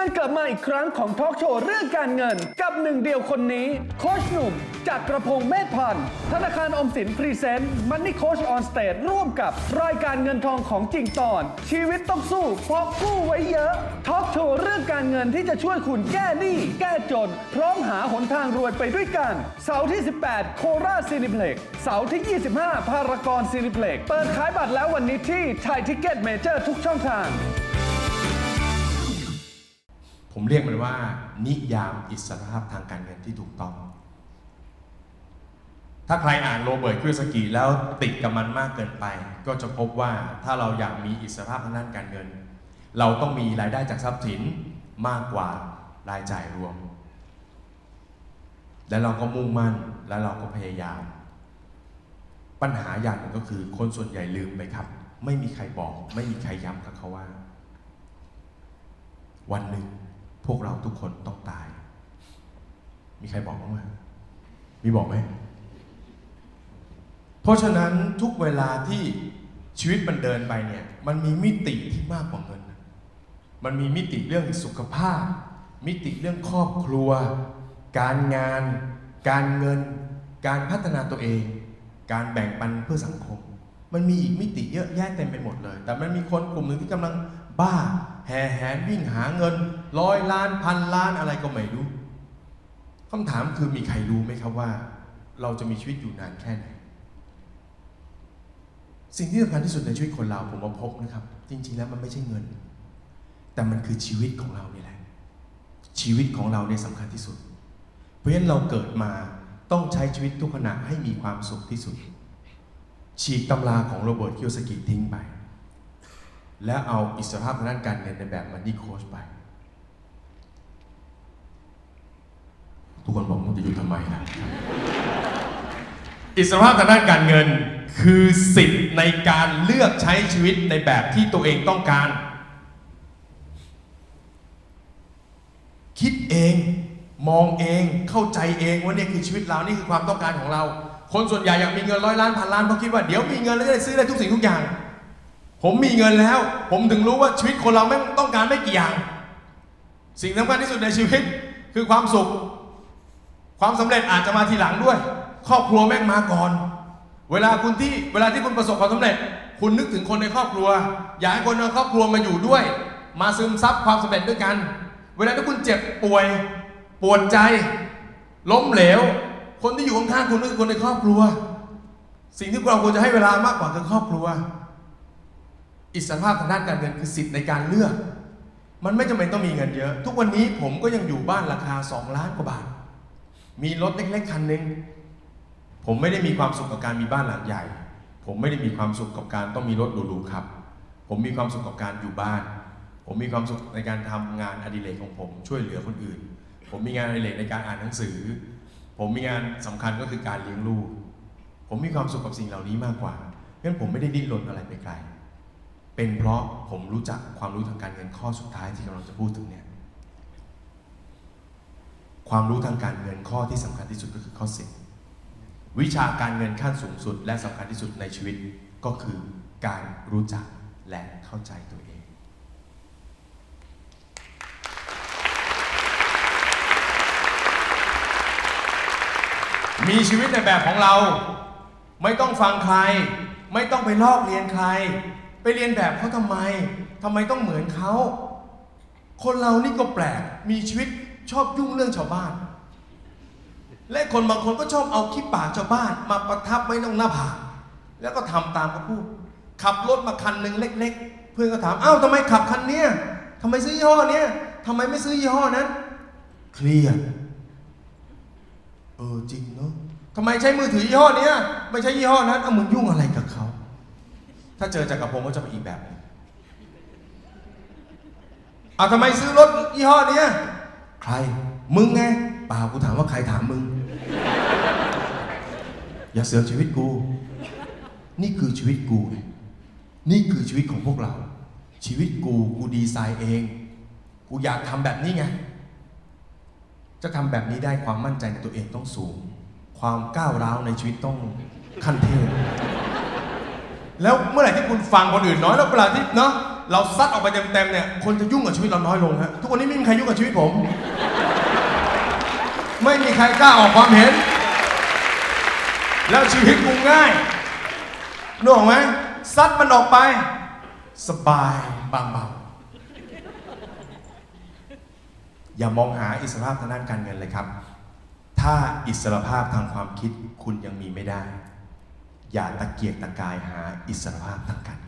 การกลับมาอีกครั้งของทอล์กโชว์เรื่องการเงิน กับหนึ่งเดียวคนนี้ โคชหนุ่ม จากกระพงเมธพันธ์ธนาคารอมสินพรีเซนต์มันนี่โคชออนสเตจร่วมกับรายการเงินทองของจริงตอน ชีวิตต้องสู้เพราะกู้ไว้เยอะทอล์กโชว์เรื่องการเงินที่จะช่วยคุณแก้หนี้แก้จน พร้อมหาหนทางรวยไปด้วยกัน เสาร์ที่ 18 โคราชซีนิเพล็กเสาร์ที่ 25 พารากอนซีนิเพล็กเปิดขายบัตรแล้ววันนี้ที่ไทยทิกเก็ตเมเจอร์ทุกช่องทาง ผมเรียกมันว่า นิยามอิสรภาพทางการเงินที่ถูกต้อง ถ้าใครอ่านโรเบิร์ตคิวสกีแล้วติดกับมันมากเกินไป ก็จะพบว่าถ้าเราอยากมีอิสรภาพทางด้านการเงิน เราต้องมีรายได้จากทรัพย์สินมากกว่ารายจ่ายรวม และเราก็มุ่งมั่นและเราก็พยายาม ปัญหาอย่างหนึ่งก็คือคนส่วนใหญ่ลืมไปครับ ไม่มีใครบอก ไม่มีใครย้ำกับเขาว่า วันหนึ่ง พวกเราทุกคนต้องตาย มีใครบอกบ้างไหมมีบอกไหม เพราะฉะนั้นทุกเวลาที่ชีวิตมันเดินไปเนี่ย มันมีมิติที่มากกว่าเงิน มันมีมิติเรื่องสุขภาพ มิติเรื่องครอบครัว การงาน การเงิน การพัฒนาตัวเอง การแบ่งปันเพื่อสังคม มันมีอีกมิติเยอะแยะเต็มไปหมดเลย แต่มันมีคนกลุ่มหนึ่งที่กำลังบ้า แห่แหนวิ่งหาเงินร้อยล้านพันล้านอะไรก็ไม่รู้คำถามคือมีใครรู้ไหมครับว่า เราจะมีชีวิตอยู่นานแค่ไหน สิ่งที่สำคัญที่สุดในชีวิตคนเราผมมาพบนะครับ จริง ๆ แล้วมันไม่ใช่เงิน แต่มันคือชีวิตของเรานี่แหละ ชีวิตของเราเนี่ยสำคัญที่สุด เพราะฉะนั้นเราเกิดมาต้องใช้ชีวิตทุกขณะให้มีความสุขที่สุด ฉีกตำราของโรเบิร์ตคิวสกิทิ้งไป และเอาอิสรภาพทางด้านการเงินในแบบมันนี่โค้ชไป ทุกคนบอกมึงจะอยู่ทำไมนะอิสรภาพทางด้านการเงินคือสิทธิ์ในการเลือกใช้ชีวิตในแบบที่ตัวเองต้องการ คิดเองมองเองเข้าใจเองว่านี่คือชีวิตเรานี่คือความต้องการของเรา คนส่วนใหญ่อยากมีเงินร้อยล้านพันล้านเพราะคิดว่าเดี๋ยวมีเงินแล้วจะได้ซื้อได้ทุกสิ่งทุกอย่าง ผมมีเงินแล้ว ผมถึงรู้ว่าชีวิตคนเราไม่ต้องการไม่กี่อย่าง สิ่งสำคัญที่สุดในชีวิตคือความสุข ความสำเร็จอาจจะมาทีหลังด้วย ครอบครัวแม่งมาก่อน เวลาคุณที่เวลาที่คุณประสบความสำเร็จ คุณนึกถึงคนในครอบครัว อยากให้คนในครอบครัวมาอยู่ด้วย มาซึมซับความสำเร็จด้วยกัน เวลาที่คุณเจ็บป่วยปวดใจ ล้มเหลว คนที่อยู่ข้างๆคุณคือคนในครอบครัว สิ่งที่เราควรจะให้เวลามากกว่าคือครอบครัว อิสรภาพทางด้านการเงินคือสิทธิ์ในการเลือก มันไม่จำเป็นต้องมีเงินเยอะ ทุกวันนี้ผมก็ยังอยู่บ้านราคา 2 ล้านกว่าบาท มีรถเล็กๆคันหนึ่งผมไม่ได้มีความสุขกับการมีบ้านหลังใหญ่ ผมไม่ได้มีความสุขกับการต้องมีรถหรูๆครับ ผมมีความสุขกับการอยู่บ้าน ผมมีความสุขในการทำงานอดิเรกของผม ช่วยเหลือคนอื่น ผมมีงานอดิเรกในการอ่านหนังสือ ผมมีงานสำคัญก็คือการเลี้ยงลูก ผมมีความสุขกับสิ่งเหล่านี้มากกว่างั้นผมไม่ได้ดิ้นรนอะไรไปไกล เป็นเพราะผมรู้จักความรู้ทางการเงินข้อสุดท้ายที่กำลังจะพูดถึงเนี่ยความรู้ทางการเงินข้อที่สำคัญที่สุดก็คือข้อสิบวิชาการเงินขั้นสูงสุด และสำคัญที่สุดในชีวิตก็คือการรู้จักและเข้าใจตัวเอง มีชีวิตในแบบของเรา ไม่ต้องฟังใคร ไม่ต้องไปลอกเรียนใคร เรียนแบบเขาทำไมทำไมต้องเหมือนเขาคนเรานี่ก็แปลกมีชีวิตชอบยุ่งเรื่องชาวบ้าน และคนบางคนก็ชอบเอาขี้ปากชาวบ้าน มาประทับไว้ตรงหน้าผากแล้วก็ทำตามเขาพูด ขับรถมาคันหนึ่งเล็ก ๆ เพื่อนก็ถามอ้าวทำไมขับคันเนี้ยทำไมซื้อยี่ห้อเนี้ยทำไมไม่ซื้อยี่ห้อนั้น เครียดเออจริงเนาะทำไมใช้มือถือยี่ห้อเนี้ยไม่ใช่ยี่ห้อนั้นเอามึงยุ่งอะไรกับเขา ถ้าเจอจักรพงศ์ก็จะเป็นอีกแบบหนึ่งเอาทำไมซื้อรถยี่ห้อเนี้ยใคร มึงไงเปล่ากูถามว่าใครถามมึง อย่าเสือกชีวิตกู นี่คือชีวิตกูไงนี่คือชีวิตของพวกเรา ชีวิตกูกูดีไซน์เอง กูอยากทำแบบนี้ไง จะทำแบบนี้ได้ความมั่นใจในตัวเองต้องสูง ความก้าวร้าวในชีวิตต้องขั้นเทพ แล้วเมื่อไหร่ที่คุณฟังคนอื่นน้อยแล้วเวลาที่เนาะเราซัดออกไปเต็มๆเนี่ยคนจะยุ่งกับชีวิตเราน้อยลงฮะทุกวันนี้ไม่มีใครยุ่งกับชีวิตผม ไม่มีใครกล้าออกความเห็น แล้วชีวิตกูง่ายนึกออกไหมซัดมันออกไป สบายบางเบาอย่ามองหาอิสรภาพทางด้านการเงินเลยครับ ถ้าอิสรภาพทางความคิดคุณยังมีไม่ได้ อย่าตะเกียกตะกายหาอิสรภาพทางการเงิน